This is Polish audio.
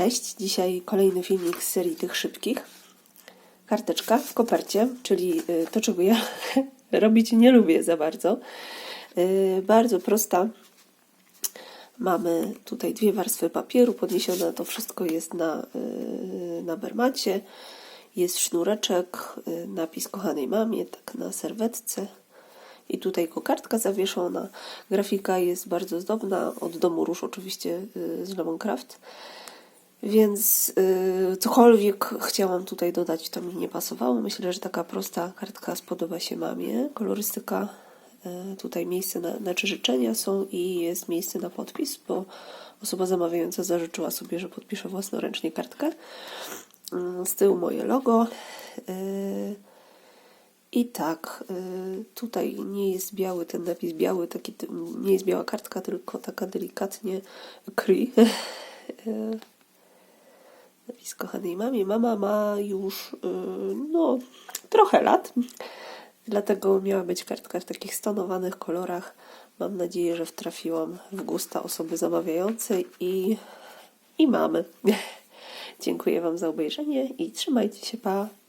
Cześć, dzisiaj kolejny filmik z serii tych szybkich. Karteczka w kopercie, czyli y, to, czego ja robić nie lubię za bardzo. Y, Bardzo prosta. Mamy tutaj dwie warstwy papieru, podniesione to wszystko jest na, y, na bermacie. Jest sznureczek, napis kochanej mamie, tak na serwetce. I tutaj kokardka zawieszona. Grafika jest bardzo zdobna, od domu róż oczywiście z Lemoncraft. Więc y, cokolwiek chciałam tutaj dodać, to mi nie pasowało. Myślę, że taka prosta kartka spodoba się mamie. Kolorystyka, y, tutaj miejsce na, na trzy życzenia są i jest miejsce na podpis, bo osoba zamawiająca zażyczyła sobie, że podpisze własnoręcznie kartkę. Y, z tyłu moje logo. Y, i tak, y, tutaj nie jest biały ten napis biały, taki, nie jest biała kartka, tylko taka delikatnie kri. Napis kochanej mamie. Mama ma już y, no, trochę lat, dlatego miała być kartka w takich stonowanych kolorach. Mam nadzieję, że wtrafiłam w gusta osoby zamawiającej i, i mamy. Dziękuję Wam za obejrzenie i trzymajcie się, pa!